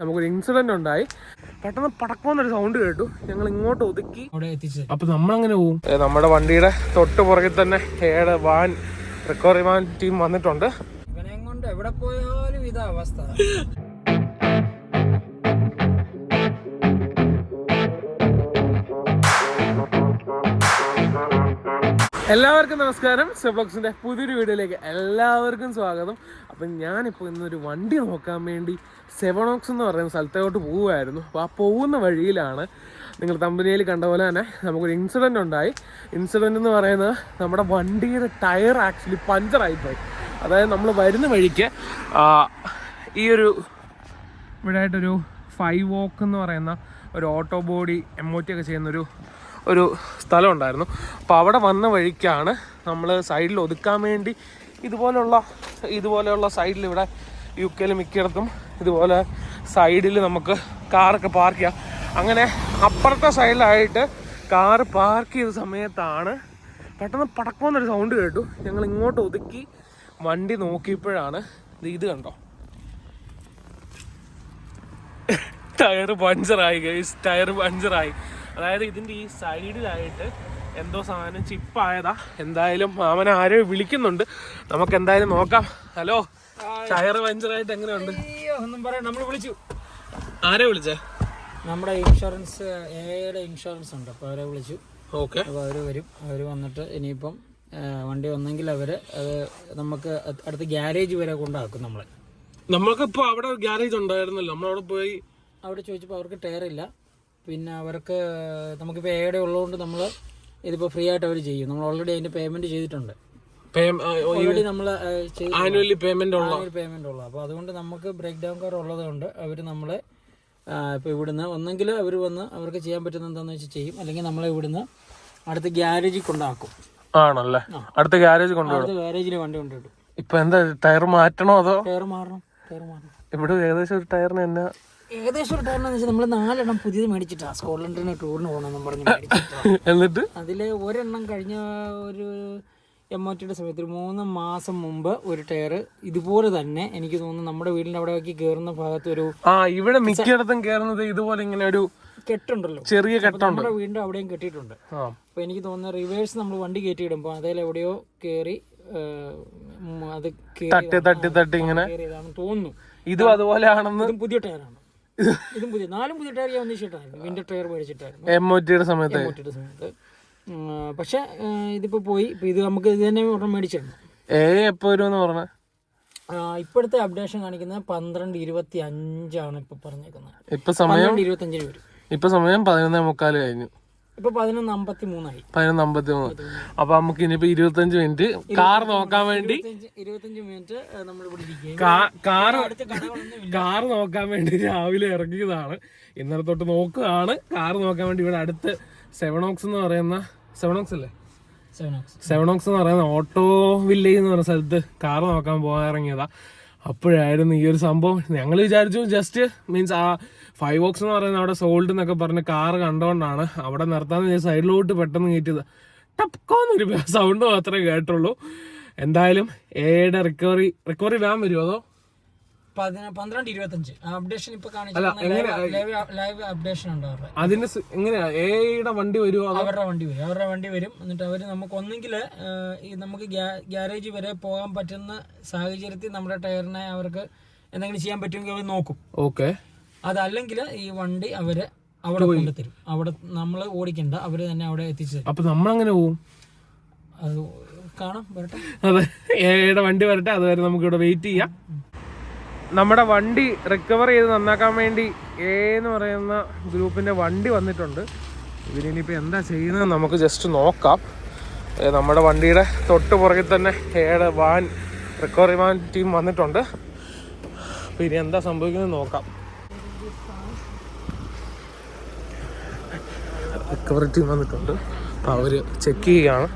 നമുക്കൊരു ഇൻസിഡന്റ് ഉണ്ടായി. പെട്ടെന്ന് പടക്കമെന്നൊരു സൗണ്ട് കേട്ടു. ഞങ്ങൾ ഇങ്ങോട്ട് ഒതുക്കി. അവിടെ എത്തിച്ചു അപ്പൊ നമ്മളങ്ങനെ പോകും? നമ്മുടെ വണ്ടിയുടെ തൊട്ട് പുറകിൽ തന്നെ ഏഴ് വാൻ റിക്കവറി വാൻ ടീം വന്നിട്ടുണ്ട്. ഇവനെ കൊണ്ട് എവിടെ പോയാലും ഇതാ അവസ്ഥ. എല്ലാവർക്കും നമസ്കാരം. സെബ്ലോക്സിന്റെ പുതിയൊരു വീഡിയോയിലേക്ക് എല്ലാവർക്കും സ്വാഗതം. അപ്പം ഞാനിപ്പോൾ ഇന്നൊരു വണ്ടി നോക്കാൻ വേണ്ടി സെവണോക്സ് എന്ന് പറയുന്ന സ്ഥലത്തോട്ട് പോവുമായിരുന്നു അപ്പോൾ ആ പോകുന്ന വഴിയിലാണ് നിങ്ങൾ തമ്പനിയിൽ കണ്ട പോലെ തന്നെ നമുക്കൊരു ഇൻസിഡന്റ് ഉണ്ടായി. ഇൻസിഡന്റ് എന്ന് പറയുന്നത് നമ്മുടെ വണ്ടിയുടെ ടയർ ആക്ച്വലി പഞ്ചറായിപ്പോയി അതായത് നമ്മൾ വരുന്ന വഴിക്ക് ഈ ഒരു ഇവിടെ ആയിട്ടൊരു ഫൈവ് വോക്ക് എന്ന് പറയുന്ന ഒരു ഓട്ടോ ബോഡി എം ഒക്കെ ചെയ്യുന്നൊരു ഒരു സ്ഥലം ഉണ്ടായിരുന്നു അപ്പോൾ അവിടെ വന്ന വഴിക്കാണ് നമ്മൾ സൈഡിൽ ഒതുക്കാൻ വേണ്ടി ഇതുപോലെയുള്ള ഇതുപോലെയുള്ള സൈഡിൽ ഇവിടെ യു കെയിൽ മിക്കയിടത്തും ഇതുപോലെ സൈഡിൽ നമുക്ക് കാറൊക്കെ പാർക്ക് ചെയ്യാം. അങ്ങനെ അപ്പുറത്തെ സൈഡിലായിട്ട് കാറ് പാർക്ക് ചെയ്ത സമയത്താണ് പെട്ടെന്ന് പടക്കമെന്നൊരു സൗണ്ട് കേട്ടു. ഞങ്ങൾ ഇങ്ങോട്ട് ഒതുക്കി വണ്ടി നോക്കിയപ്പോഴാണ് ഇത് കണ്ടോ? ടയർ പഞ്ചറായി ഗൈസ് ടയർ പഞ്ചറായി. അതായത് ഇതിന്റെ ഈ സൈഡിലായിട്ട് എന്തോ സാധനം ചിപ്പായതാ. എന്തായാലും മാമനെ ആരോ വിളിക്കുന്നുണ്ട്. നമുക്ക് എന്തായാലും നോക്കാം. ഹലോ ടയർ പഞ്ചറായിട്ട് എങ്ങനെയുണ്ട്? ഒന്നും പറയാം നമ്മൾ വിളിച്ചു. ആരെ വിളിച്ചേ? നമ്മുടെ ഇൻഷുറൻസ് എയുടെ ഇൻഷുറൻസ് ഉണ്ട്. അപ്പോൾ അവരെ വിളിച്ചു. ഓക്കെ. അപ്പോൾ അവർ വരും. അവർ വന്നിട്ട് ഇനിയിപ്പം വണ്ടി വന്നെങ്കിൽ അവർ അത് നമുക്ക് അടുത്ത ഗ്യാരേജ് വരെ കൊണ്ടാക്കും നമ്മളെ. നമ്മൾക്കിപ്പോ അവിടെ ഗ്യാരേജ് ഉണ്ടായിരുന്നല്ലോ. നമ്മളവിടെ പോയി അവിടെ ചോദിച്ചപ്പോൾ അവർക്ക് ടയർ ഇല്ല പിന്നെ അവർക്ക് നമുക്കിപ്പോൾ ഏടെ ഉള്ളതുകൊണ്ട് നമ്മൾ ഇതിപ്പോൾ ഫ്രീ ആയിട്ട് അവർ ചെയ്യും. നമ്മൾ ഓൾറെഡി അതിന്റെ പേയ്മെന്റ് ചെയ്തിട്ടുണ്ട്. ഓൾറെഡി നമ്മൾ ആനുവലി ഉള്ള. ഉള്ളു. അപ്പോൾ അതുകൊണ്ട് നമുക്ക് ബ്രേക്ക് ഡൗൺ കാർ ഉള്ളതുകൊണ്ട് അവർ നമ്മളെ ഇപ്പോൾ ഇവിടുന്ന് ഒന്നെങ്കിൽ അവർ വന്ന് അവർക്ക് ചെയ്യാൻ പറ്റുന്ന എന്താണെന്ന് വെച്ചാൽ ചെയ്യും. അല്ലെങ്കിൽ നമ്മളെ ഇവിടുന്ന് അടുത്ത ഗ്യാരേജിൽ കൊണ്ടാക്കും. ആണല്ലേ? അടുത്ത ഗ്യാരേജ് കൊണ്ടുപോകും ഗ്യാരേജിൽ വണ്ടി കൊണ്ടുവിടും ഇപ്പൊ എന്താ ടയർ മാറ്റണോ അതോ? ടയർ മാറണം. ടയർ മാറണം. ഇവിടെ ഏകദേശം ഒരു ടയറിന് എന്നാ? ഏകദേശം ഒരു ടൈം വെച്ചാൽ നമ്മൾ നാലെണ്ണം പുതിയത് മേടിച്ചിട്ടാ. സ്കോട്ട്ലൻഡിന് ടൂറിന് പോകണമെന്ന് പറഞ്ഞ് മേടിച്ചിട്ടാ. എന്നിട്ട്? അതിൽ ഒരെണ്ണം കഴിഞ്ഞ ഒരു എം ഒ ടിയുടെ സമയത്ത് ഒരു മൂന്ന് മാസം മുമ്പ് ഒരു ടയർ ഇതുപോലെ തന്നെ എനിക്ക് തോന്നുന്നു നമ്മുടെ വീടിന്റെ അവിടെ കയറുന്ന ഭാഗത്ത് ഒരു ആ ഇവിടെ മിക്കയിടത്തും കേറുന്നത് ഇതുപോലെ ഇങ്ങനെ ഒരു കെട്ടുണ്ടല്ലോ. ചെറിയ കെട്ടുണ്ട്. നമ്മുടെ വീടിന്റെ അവിടെയും കെട്ടിയിട്ടുണ്ട്. അപ്പൊ എനിക്ക് തോന്നുന്നു റിവേഴ്സ് നമ്മൾ വണ്ടി കയറ്റിയിടുമ്പോൾ അതിൽ എവിടെയോ കയറി അത് തട്ടി തട്ടി തട്ടി ഇങ്ങനെ. തോന്നുന്നു. ഇതും അതുപോലെ ആണെന്ന് പുതിയ ടയറാണ് ഇതും പുതിയ നാലും പുതിയ ടയർ ഞാൻ ഒന്നിച്ചിട്ടായിരുന്നു ടയർ മേടിച്ചിട്ടായിരുന്നു. സമയത്ത്? പൊട്ടിയുടെ സമയത്ത്. ഉം, പക്ഷേ ഇതിപ്പോൾ പോയി. ഇപ്പം ഇത് നമുക്ക് ഇത് തന്നെ ഒരെണ്ണം മേടിച്ചിരുന്നു. ഏ എപ്പോ വരുമെന്ന് പറഞ്ഞ? ഇപ്പോഴത്തെ അപ്ഡേഷൻ കാണിക്കുന്നത് പന്ത്രണ്ട് ഇരുപത്തി അഞ്ചാണ് ഇപ്പൊ പറഞ്ഞേക്കുന്നത്. ഇപ്പൊ സമയം? ഇരുപത്തി ഇരുപത്തഞ്ചിന് വരും. ഇപ്പൊ സമയം പതിനൊന്നേ മുക്കാൽ കഴിഞ്ഞു. പതിനൊന്ന് അമ്പത്തി മൂന്നായി പതിനൊന്ന് അമ്പത്തി മൂന്ന് അപ്പൊ നമുക്ക് ഇനിയിപ്പോ ഇരുപത്തഞ്ച് മിനിറ്റ്. കാർ നോക്കാൻ വേണ്ടി ഇരുപത്തഞ്ച് മിനിറ്റ് നമ്മൾ കാർ കാർ നോക്കാൻ വേണ്ടി രാവിലെ ഇറങ്ങിയതാണ്. ഇന്നലെ തൊട്ട് നോക്കുകയാണ്. കാർ നോക്കാൻ വേണ്ടി ഇവിടെ അടുത്ത് സെവനോക്സ് എന്ന് പറയുന്ന സെവനോക്സ് അല്ലേ? സെവൻ ഓക്സ് സെവനോക്സ് എന്ന് പറയുന്ന ഓട്ടോ വില്ലേജ് എന്ന് പറയുന്ന സ്ഥലത്ത് കാർ നോക്കാൻ പോകാൻ ഇറങ്ങിയതാ. അപ്പോഴായിരുന്നു ഈ ഒരു സംഭവം. ഞങ്ങൾ വിചാരിച്ചു ജസ്റ്റ് മീൻസ് ആ ഫൈവ് ഓക്സ് എന്ന് പറയുന്നത് അവിടെ സോൾഡ് എന്നൊക്കെ പറഞ്ഞ് കാർ കണ്ടുകൊണ്ടാണ് അവിടെ നിർത്താന്ന് സൈഡിലോട്ട് പെട്ടെന്ന് കയറ്റിയത്. ടപ്കോന്നൊരു സൗണ്ട് മാത്രമേ കേട്ടുള്ളൂ. എന്തായാലും എയുടെ റിക്കവറി റിക്കവറി വാൻ വരുമോ അതോ? പന്ത്രണ്ട് ഇരുപത്തഞ്ച്. അപ്ഡേഷൻ ഇപ്പൊ ലൈവ് അപ്ഡേഷൻ ഉണ്ട് അവരുടെ. അതിന് എങ്ങനെയാ? എയുടെ വണ്ടി വരുമോ അവരുടെ വണ്ടി വരും. അവരുടെ വണ്ടി വരും. എന്നിട്ട് അവർ നമുക്ക് ഒന്നെങ്കിൽ നമുക്ക് ഗ്യാരേജ് വരെ പോകാൻ പറ്റുന്ന സാഹചര്യത്തിൽ നമ്മുടെ ടയറിനെ അവർക്ക് എന്തെങ്കിലും ചെയ്യാൻ പറ്റുമെങ്കിൽ അവർ നോക്കും. ഓക്കെ അതല്ലെങ്കിൽ ഈ വണ്ടി അവർ അവിടെ കൊണ്ടുതരും അവിടെ നമ്മൾ ഓടിക്കണ്ട അവർ തന്നെ അവിടെ എത്തിച്ചു തരും. അപ്പൊ നമ്മളങ്ങനെ പോവും. അത് കാണാം വരട്ടെ. അതെ എയുടെ വണ്ടി വരട്ടെ അതുവരെ നമുക്ക് ഇവിടെ വെയിറ്റ് ചെയ്യാം. നമ്മുടെ വണ്ടി റിക്കവർ ചെയ്ത് നന്നാക്കാൻ വേണ്ടി എ എന്ന് പറയുന്ന ഗ്രൂപ്പിന്റെ വണ്ടി വന്നിട്ടുണ്ട്. ഇവരിനിപ്പോൾ എന്താ ചെയ്യുന്നത് നമുക്ക് ജസ്റ്റ് നോക്കാം. നമ്മുടെ വണ്ടിയുടെ തൊട്ട് പുറകിൽ തന്നെ ഏഴ് വാൻ റിക്കവറി വാൻ ടീം വന്നിട്ടുണ്ട്. അപ്പോൾ ഇനി എന്താ സംഭവിക്കുന്നത് നോക്കാം. റിക്കവറി ടീം വന്നിട്ടുണ്ട്. അവർ ചെക്ക് ചെയ്യാണ്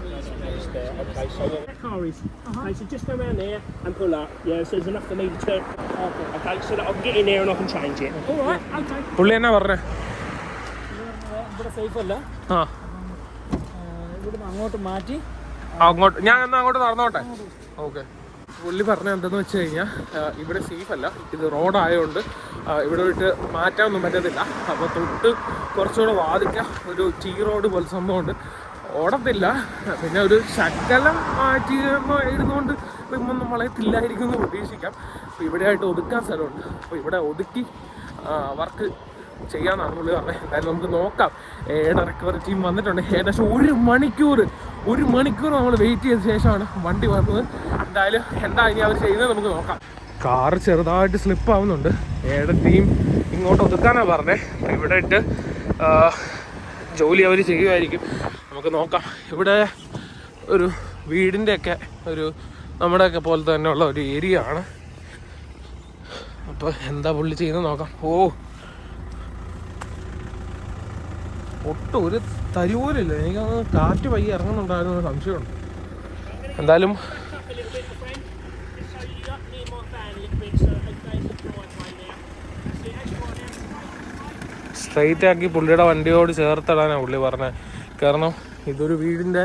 പുള്ളി എന്നാ പറഞ്ഞേ? അങ്ങോട്ട് മാറ്റി. അങ്ങോട്ട് ഞാൻ അങ്ങോട്ട് നടന്നോട്ടെ? ഓക്കെ പുള്ളി പറഞ്ഞ എന്തെന്ന് വെച്ച് കഴിഞ്ഞാൽ ഇവിടെ സേഫ് അല്ല. ഇത് റോഡായതുകൊണ്ട് ഇവിടെ വിട്ട് മാറ്റാനൊന്നും പറ്റത്തില്ല. അപ്പോൾ തൊട്ട് കുറച്ചുകൂടെ വാദിക്ക ഒരു ടീ റോഡ് പോലെ സംഭവമുണ്ട്. ഓടത്തില്ല. പിന്നെ ഒരു ശകലം മാറ്റി ഇരുന്നുകൊണ്ട് ഇതൊന്നും വളയത്തില്ലായിരിക്കും എന്ന് പ്രതീക്ഷിക്കാം അപ്പോൾ ഇവിടെയായിട്ട് ഒതുക്കാൻ സ്ഥലമുണ്ട്. അപ്പോൾ ഇവിടെ ഒതുക്കി വർക്ക് ചെയ്യാന്നാണ് പുള്ളി പറഞ്ഞത്. എന്തായാലും നമുക്ക് നോക്കാം. ഏഴ് റിക്കവറി ടീം വന്നിട്ടുണ്ട്. ഏകദേശം ഒരു മണിക്കൂർ ഒരു മണിക്കൂർ നമ്മൾ വെയിറ്റ് ചെയ്ത ശേഷമാണ് വണ്ടി വന്നത്. എന്തായാലും എന്താ ഇനി അവർ ചെയ്യുന്നത് നമുക്ക് നോക്കാം. കാറ് ചെറുതായിട്ട് സ്ലിപ്പ് ആവുന്നുണ്ട്. ഏടത്തെയും ഇങ്ങോട്ട് ഒതുക്കാനാണ് പറഞ്ഞത് ഇവിടെ ഇട്ട് ജോലി അവർ ചെയ്യുമായിരിക്കും നമുക്ക് നോക്കാം. ഇവിടെ ഒരു വീടിന്റെയൊക്കെ ഒരു നമ്മുടെയൊക്കെ പോലെ തന്നെ ഉള്ള ഒരു ഏരിയ ആണ്. അപ്പോൾ എന്താ പുള്ളി ചെയ്യുന്നത് നോക്കാം. ഓ ഒട്ടും ഒരു തരി പോലും ഇല്ല എനിക്കത് കാറ്റ് പയ്യെ ഇറങ്ങുന്നുണ്ടായിരുന്നു സംശയമുണ്ട്. എന്തായാലും. സ്ട്രെയിറ്റ് ആക്കി പുള്ളിയുടെ വണ്ടിയോട് ചേർത്തിടാനാണ് പുള്ളി പറഞ്ഞത് കാരണം ഇതൊരു വീടിന്റെ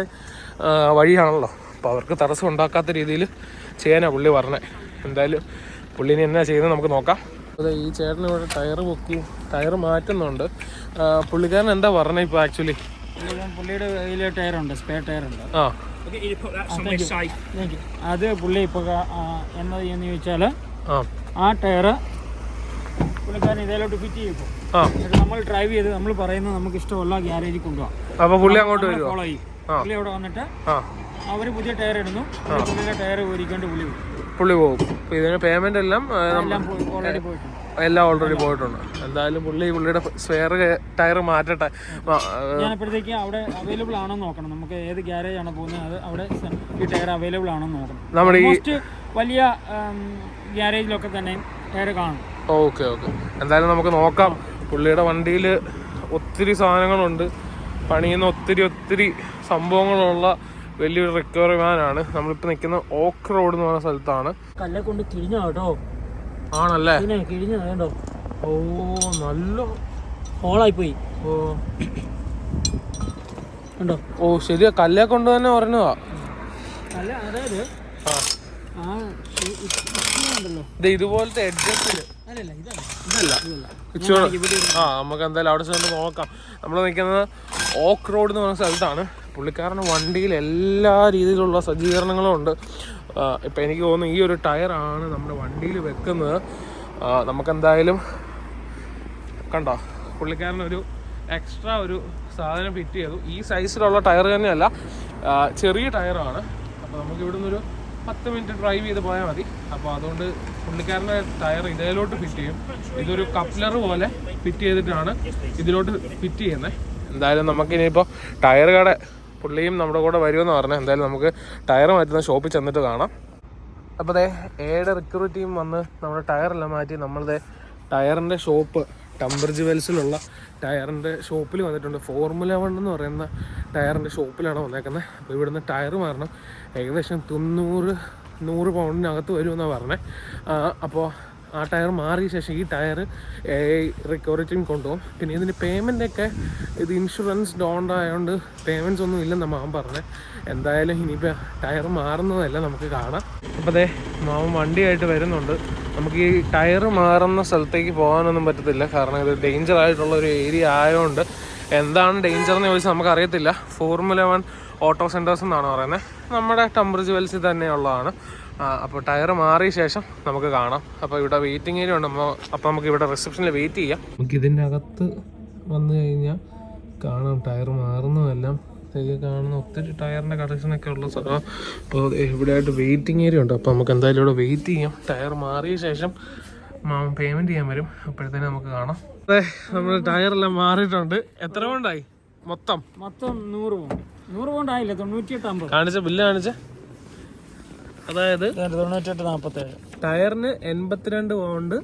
വഴിയാണല്ലോ. അപ്പോൾ അവർക്ക് തടസ്സം ഉണ്ടാക്കാത്ത രീതിയിൽ ചെയ്യാനാണ് പുള്ളി പറഞ്ഞത് എന്തായാലും പുള്ളിനെ എന്നാ ചെയ്യുന്നത് നമുക്ക് നോക്കാം. അതെ ഈ ചേട്ടൻ ഇവിടെ ടയർ പൊക്കി ടയർ മാറ്റുന്നുണ്ട്. പുള്ളിക്കാരൻ എന്താ പറഞ്ഞത് ഇപ്പോൾ ആക്ച്വലി പുള്ളിയുടെ- കയ്യിൽ ടയറുണ്ട് സ്പെയർ ടയറുണ്ട്. ആ. I'll get you to put that somewhere safe. അത് പുള്ളി ഇപ്പോൾ എന്താ എന്ന് ചോദിച്ചാൽ ആ. ആ ടയറ് പുള്ളിക്കാരൻ ഇതിലോട്ട് ഫിറ്റ് ചെയ്യും ഇപ്പോൾ ആ. എന്നിട്ട് നമ്മൾ ഡ്രൈവ് ചെയ്ത് നമ്മൾ പറയുന്നത് നമുക്ക് ഇഷ്ടമുള്ള ഗ്യാരേജിൽ കൊണ്ടുപോകാം അപ്പൊ പുള്ളി അങ്ങോട്ട് വരുമോ ഫോളോ ചെയ്യും. പുള്ളി അവിടെ വന്നിട്ട് ആ. അവർ പുതിയ ടയർ ഇടുന്നു. പുള്ളി പുള്ളിയുടെ ടയർ ഊരിക്കൊണ്ട് പുള്ളി പോകും പുള്ളി പോകും പേയ്മെന്റ് ഇതിന് എല്ലാം ആ, എല്ലാം ഓൾറെഡി പോയിട്ടുണ്ട്. എല്ലാം ഓൾറെഡി പോയിട്ടുണ്ട്. എന്തായാലും പുള്ളി പുള്ളിയുടെ സ്വയർ ടയർ മാറ്റട്ടെ. ഞാൻ അപ്പോഴത്തേക്ക് അവിടെ അവൈലബിൾ ആണോ നോക്കണം. നമുക്ക് ഏത് ഗ്യാരേജ് ആണ് പോകുന്നത് അത് അവിടെ ഈ ടയർ അവൈലബിൾ ആണോ നോക്കണം. നമ്മുടെ ഈ വലിയ ഗ്യാരേജിലൊക്കെ തന്നെ ടയർ കാണും. Okay okay. എന്തായാലും നമുക്ക് നോക്കാം. പുള്ളിയുടെ വണ്ടിയിൽ ഒത്തിരി സാധനങ്ങളുണ്ട്. പണിയുന്ന ഒത്തിരി ഒത്തിരി സംഭവങ്ങളുള്ള വലിയൊരു റിക്കവറി വാനാണ് നമ്മളിപ്പോൾ നിൽക്കുന്ന ഓക്ക് റോഡ് എന്ന് പറയുന്ന സ്ഥലത്താണ്. കല്ലെ കൊണ്ട് തിരിഞ്ഞോട്ടോ കേട്ടോ. ആണല്ലേ? പിന്നെ കിഴിഞ്ഞോ കണ്ടോ? ഓ നല്ല ഹോളായി പോയി ഓ. ഉണ്ടോ ഓ ശരിയാ. കല്ലേ കൊണ്ട് തന്നെ പറഞ്ഞതാ അല്ല അതായത് ആ. ഉണ്ടല്ലോ. ഇത് ഇതുപോലത്തെ എഡ്ജസ്റ്റിൽ അല്ലല്ല ഇതല്ല. ആ നമുക്ക് എന്തായാലും അവിടെ ചെന്ന് നോക്കാം. നമ്മൾ നിൽക്കുന്നത് ഓക്ക് റോഡ് എന്ന് പറഞ്ഞ സ്ഥലത്താണ്. പുള്ളിക്കാരന്റെ വണ്ടിയിൽ എല്ലാ രീതിയിലുള്ള സജ്ജീകരണങ്ങളും ഉണ്ട്. ഇപ്പം എനിക്ക് തോന്നുന്നു ഈ ഒരു ടയറാണ് നമ്മുടെ വണ്ടിയിൽ വെക്കുന്നത്. നമുക്കെന്തായാലും കണ്ടോ പുള്ളിക്കാരനൊരു എക്സ്ട്രാ ഒരു സാധനം ഫിറ്റ് ചെയ്തു. ഈ സൈസിലുള്ള ടയർ തന്നെയല്ല ചെറിയ ടയറാണ്. അപ്പോൾ നമുക്ക് ഇവിടുന്ന് ഒരു പത്ത് മിനിറ്റ് ഡ്രൈവ് ചെയ്ത് പോയാൽ മതി. അപ്പോൾ അതുകൊണ്ട് പുള്ളിക്കാരന്റെ ടയർ ഇതിലോട്ട് ഫിറ്റ് ചെയ്യും. ഇതൊരു കപ്ലർ പോലെ ഫിറ്റ് ചെയ്തിട്ടാണ് ഇതിലോട്ട് ഫിറ്റ് ചെയ്യുന്നത്. എന്തായാലും നമുക്കിനിയിപ്പോൾ ടയർ കട പുള്ളിയും നമ്മുടെ കൂടെ വരുമെന്ന് പറഞ്ഞു എന്തായാലും നമുക്ക് ടയർ മാറ്റുന്ന ഷോപ്പിൽ ചെന്നിട്ട് കാണാം. അപ്പോൾ അതെ ഏടെ റിക്രൂട്ട് ടീം വന്ന് നമ്മുടെ ടയറെല്ലാം മാറ്റി നമ്മളുടെ ടയറിന്റെ ഷോപ്പ് ടംബർ ജുവൽസിലുള്ള ടയറിന്റെ ഷോപ്പിൽ വന്നിട്ടുണ്ട്. ഫോർമുല വൺ എന്ന് പറയുന്ന ടയറിന്റെ ഷോപ്പിലാണ് വന്നേക്കുന്നത് അപ്പോൾ ഇവിടുന്ന് ടയർ മാറണം. ഏകദേശം തൊണ്ണൂറ് നൂറ് പൗണ്ടിനകത്ത് വരുമെന്നാണ് പറഞ്ഞത് അപ്പോൾ ആ ടയർ മാറിയ ശേഷം ഈ ടയർ റിക്കവറി ടീം കൊണ്ടുപോകും. പിന്നെ ഇതിന്റെ പേയ്മെന്റൊക്കെ ഇത് ഇൻഷുറൻസ് ഡോണ്ട് ആയതുകൊണ്ട് പേയ്മെന്റ്സ് ഒന്നും ഇല്ലെന്ന് മാമൻ പറഞ്ഞത് എന്തായാലും ഇനിയിപ്പോൾ ടയർ മാറുന്നതല്ല നമുക്ക് കാണാം. അപ്പോൾ അതെ മാമൻ വണ്ടിയായിട്ട് വരുന്നുണ്ട്. നമുക്ക് ഈ ടയർ മാറുന്ന സ്ഥലത്തേക്ക് പോകാനൊന്നും പറ്റത്തില്ല. കാരണം ഇത് ഡേഞ്ചർ ആയിട്ടുള്ള ഒരു ഏരിയ ആയതുകൊണ്ട് എന്താണ് ഡേഞ്ചർ എന്ന് ചോദിച്ചാൽ നമുക്ക് അറിയത്തില്ല ഫോർമുല വൺ ഓട്ടോ സെന്റേഴ്സ് എന്നാണ് പറയുന്നത് നമ്മുടെ ടെമ്പർ ജുവൽസിൽ തന്നെയുള്ളതാണ്. അപ്പോൾ ടയർ മാറിയ ശേഷം നമുക്ക് കാണാം. അപ്പോൾ ഇവിടെ വെയിറ്റിംഗ് ഏരിയ ഉണ്ട്. അപ്പോൾ നമുക്ക് ഇവിടെ റിസപ്ഷനിൽ വെയിറ്റ് ചെയ്യാം. നമുക്ക് ഇതിന്റെ അകത്ത് വന്നു കഴിഞ്ഞാൽ കാണാം. ടയർ മാറുന്നതെല്ലാം കാണുന്ന ഒത്തിരി ടയറിന്റെ കളക്ഷനൊക്കെ ഉള്ള സ്ഥലം അപ്പോൾ ഇവിടെയായിട്ട് വെയിറ്റിംഗ് ഏരിയ ഉണ്ട്. അപ്പോൾ നമുക്ക് എന്തായാലും ഇവിടെ വെയിറ്റ് ചെയ്യാം. ടയർ മാറിയ ശേഷം പേയ്മെന്റ് ചെയ്യാൻ വരും. അപ്പോഴത്തേനും നമുക്ക് കാണാം. അതെ നമ്മൾ ടയറെല്ലാം മാറിയിട്ടുണ്ട്. എത്ര കൊണ്ടായി മൊത്തം? മൊത്തം നൂറ് പൗണ്ട്. നൂറ് പൗണ്ട് ആയില്ല? തൊണ്ണൂറ്റിയെട്ട് അമ്പത്. കാണിച്ച ബില്ല് കാണിച്ച. അതായത് തൊണ്ണൂറ്റെട്ട് നാൽപ്പത്തേഴ് ടയറിന് എൺപത്തിരണ്ട് പൗണ്ട്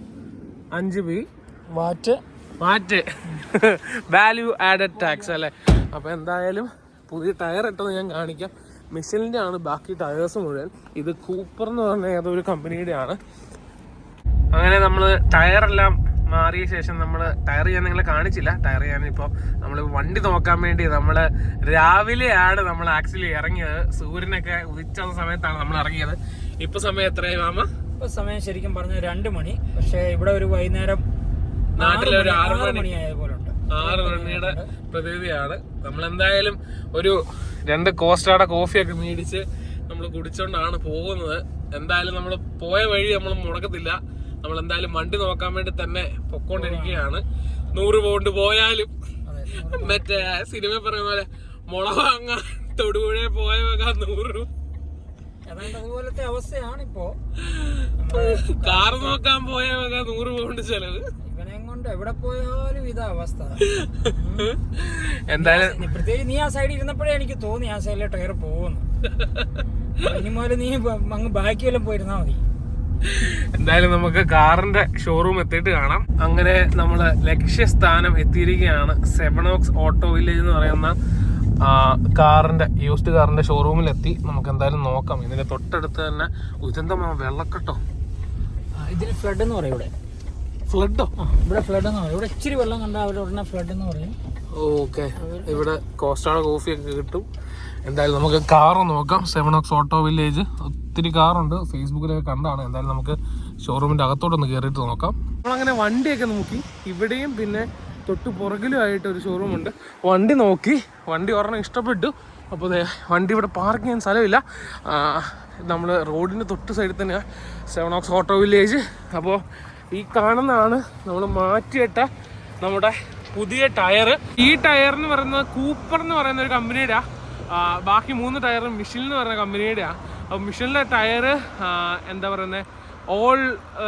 അഞ്ച് B VAT. VAT. Value added tax അല്ലേ? അപ്പോൾ എന്തായാലും പുതിയ ടയർ ഇട്ടത് ഞാൻ കാണിക്കാം. മിഷലിന്റെ ആണ് ബാക്കി ടയേഴ്സ് മുഴുവൻ. ഇത് കൂപ്പർ എന്ന് പറഞ്ഞ ഏതൊരു കമ്പനിയുടെ ആണ് അങ്ങനെ നമ്മൾ ടയറെല്ലാം മാറിയ ശേഷം നമ്മൾ ടയർ ഞാൻ നിങ്ങളെ കാണിച്ചില്ല. ടയർ ഞാനിപ്പോൾ നമ്മൾ വണ്ടി നോക്കാൻ വേണ്ടി നമ്മൾ രാവിലെയാണ് നമ്മൾ ആക്ച്വലി ഇറങ്ങിയത്. സൂര്യനൊക്കെ ഉദിച്ച സമയത്താണ് നമ്മൾ ഇറങ്ങിയത്. ഇപ്പൊ സമയം എത്രയായി മാമ? ഇപ്പൊ സമയം ശരിക്കും പറഞ്ഞ രണ്ട് മണി. പക്ഷെ ഇവിടെ ഒരു വൈകുന്നേരം നാട്ടിലെ ഒരു ആറ് ആറ് മണി മണി പോലെ ആറ് മണിയുടെ പ്രതീതിയാണ്. നമ്മൾ എന്തായാലും ഒരു രണ്ട് കോസ്റ്റാടെ കോഫിയൊക്കെ മേടിച്ച് നമ്മൾ കുടിച്ചോണ്ടാണ് പോകുന്നത്. എന്തായാലും നമ്മൾ പോയ വഴി നമ്മൾ മുടക്കത്തില്ല. നമ്മൾ എന്തായാലും വണ്ടി നോക്കാൻ വേണ്ടി തന്നെ പൊക്കോണ്ടിരിക്കുകയാണ്. നൂറ് പൗണ്ട് പോയാലും മറ്റേ സിനിമ പറയുന്ന പോലെ മുള വാങ്ങാൻ തൊടുപുഴ പോയ നൂറ്. രൂപ അതുപോലത്തെ അവസ്ഥയാണ് ഇപ്പോ കാർ നോക്കാൻ പോയ നൂറ് പൗണ്ട് ചെലവ്. എവിടെ പോയാലും ഇതാ അവസ്ഥ. എന്തായാലും പ്രത്യേകിച്ച് നീ ആ സൈഡിൽ ഇരുന്നപ്പോഴേ എനിക്ക് തോന്നി ആ സൈഡിലെ ടയർ പോകുന്നു. ഇനി മുതൽ നീ അങ്ങ് ബാക്കി വല്ലതും പോയിരുന്നാ മതി. എന്തായാലും നമുക്ക് കാറിന്റെ ഷോറൂം എത്തിയിട്ട് കാണാം. അങ്ങനെ നമ്മൾ ലക്ഷ്യസ്ഥാനം എത്തിയിരിക്കുകയാണ് സെവനോക്സ് ഓട്ടോ വില്ലേജ് എന്ന് പറയുന്ന കാറിന്റെ യൂസ്ഡ് കാറിന്റെ ഷോറൂമിൽ എത്തി നമുക്ക് എന്തായാലും നോക്കാം. ഇതിന്റെ തൊട്ടടുത്ത് തന്നെ ഉചന്തമാ വെള്ളക്കെട്ടോ? ഇതിന് ഫ്ലഡ് എന്ന് പറയും ഇവിടെ. ഫ്ലഡോ ഇവിടെ ഫ്ലഡ് എന്ന് പറയും. ഇവിടെ ഇച്ചിരി വെള്ളം കണ്ടാൽ അവർ ഉടനെ ഫ്ലഡ് എന്ന് പറയും. ഓക്കെ. ഇവിടെ കോസ്റ്റാള കോഫി ഒക്കെ കിട്ടും. എന്തായാലും നമുക്ക് കാറ് നോക്കാം. Sevenoaks auto village. ഒത്തിരി കാറുണ്ട്. ഫേസ്ബുക്കിലൊക്കെ കണ്ടാണ്. എന്തായാലും നമുക്ക് ഷോറൂമിന്റെ അകത്തോട്ട് ഒന്ന് കയറിയിട്ട് നോക്കാം. നമ്മളങ്ങനെ വണ്ടിയൊക്കെ നോക്കി. ഇവിടെയും പിന്നെ തൊട്ട് പുറകിലുമായിട്ട് ഒരു ഷോറൂം ഉണ്ട്. വണ്ടി നോക്കി. വണ്ടി ഒരെണ്ണം ഇഷ്ടപ്പെട്ടു. അപ്പോൾ വണ്ടി ഇവിടെ പാർക്ക് ചെയ്യാൻ സ്ഥലമില്ല. നമ്മൾ റോഡിന്റെ തൊട്ട് സൈഡിൽ തന്നെ സെവൻ ഓക്സ് ഓട്ടോ വില്ലേജ് അപ്പോൾ ഈ കാണുന്നതാണ് നമ്മൾ മാറ്റിയിട്ട നമ്മുടെ പുതിയ ടയർ ഈ ടയർ എന്ന് പറയുന്നത് കൂപ്പർ എന്ന് പറയുന്ന ഒരു കമ്പനിയുടെ ബാക്കി മൂന്ന് ടയറും മിഷിൽ എന്ന് പറയുന്ന കമ്പനിയുടെ അപ്പോൾ മിഷലിന്റെ ടയർ എന്താ പറയുന്നത് ഓൾ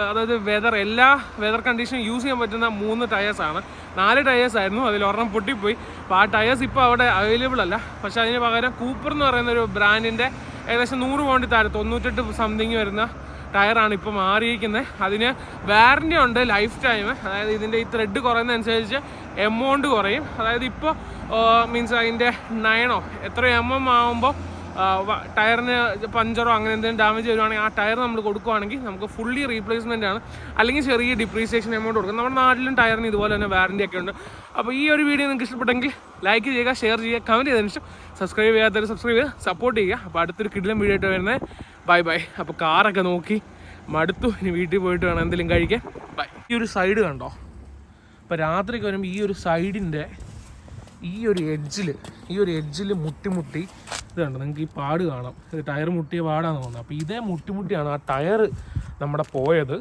അതായത് വെതർ എല്ലാ വെതർ കണ്ടീഷനും യൂസ് ചെയ്യാൻ പറ്റുന്ന മൂന്ന് ടയേഴ്സ് ആണ്. നാല് ടയേഴ്സ് ആയിരുന്നു അതിൽ ഒരെണ്ണം പൊട്ടിപ്പോയി. അപ്പോൾ ആ ടയേഴ്സ് ഇപ്പോൾ അവിടെ അവൈലബിൾ അല്ല. പക്ഷേ അതിന് പകരം കൂപ്പർ എന്ന് പറയുന്ന ഒരു ബ്രാൻഡിന്റെ ഏകദേശം നൂറ് പോണ്ടി താഴെ തൊണ്ണൂറ്റെട്ട് സംതിങ് വരുന്ന ടയറാണ് ഇപ്പോൾ മാറിയിരിക്കുന്നത് അതിന് വാറന്റി ഉണ്ട് ലൈഫ് ടൈം അതായത് ഇതിന്റെ ഈ ത്രെഡ് കുറയുന്നതനുസരിച്ച് എമൗണ്ട് കുറയും. അതായത് ഇപ്പോൾ മീൻസ് അതിന്റെ നയനോ എത്ര എം എം ആകുമ്പോൾ ടയറിന് പഞ്ചറോ അങ്ങനെ എന്തെങ്കിലും ഡാമേജ് വരുവാണെങ്കിൽ ആ ടയർ നമ്മൾ കൊടുക്കുവാണെങ്കിൽ നമുക്ക് ഫുള്ളി റീപ്ലേസ്മെന്റ് ആണ്. അല്ലെങ്കിൽ ചെറിയ ഡിപ്രീസിയേഷൻ എമൗണ്ട് കൊടുക്കും. നമ്മുടെ നാട്ടിലും ടയറിന് ഇതുപോലെ തന്നെ വാറന്റി ഒക്കെ ഉണ്ട്. അപ്പോൾ ഈ ഒരു വീഡിയോ നിങ്ങൾക്ക് ഇഷ്ടപ്പെട്ടെങ്കിൽ ലൈക്ക് ചെയ്യുക ഷെയർ ചെയ്യുക കമന്റ് ചെയ്തതിന് ശേഷം സബ്സ്ക്രൈബ് ചെയ്യാത്തവർ സബ്സ്ക്രൈബ് ചെയ്യുക സപ്പോർട്ട് ചെയ്യുക. അപ്പോൾ അടുത്തൊരു കിടിലം വീഡിയോ ആയിട്ട് വരുന്നത് ബൈ ബൈ അപ്പോൾ കാറൊക്കെ നോക്കി മടുത്തു. ഇനി വീട്ടിൽ പോയിട്ട് വേണം എന്തെങ്കിലും കഴിക്കാൻ. ബൈ ഈ ഒരു സൈഡ് കണ്ടോ? അപ്പോൾ രാത്രിക്ക് വരുമ്പോൾ ഈ ഒരു സൈഡിന്റെ ഈ ഒരു എഡ്ജിൽ ഈ ഒരു എഡ്ജിൽ മുട്ടി മുട്ടി ഇത് കണ്ടോ? നിങ്ങൾക്ക് ഈ പാട് കാണാം. ടയർ മുട്ടിയ പാടാന്ന് തോന്നുന്നത് അപ്പോൾ ഇതേ മുട്ടി മുട്ടിയാണ് ആ ടയർ നമ്മുടെ പോയത്.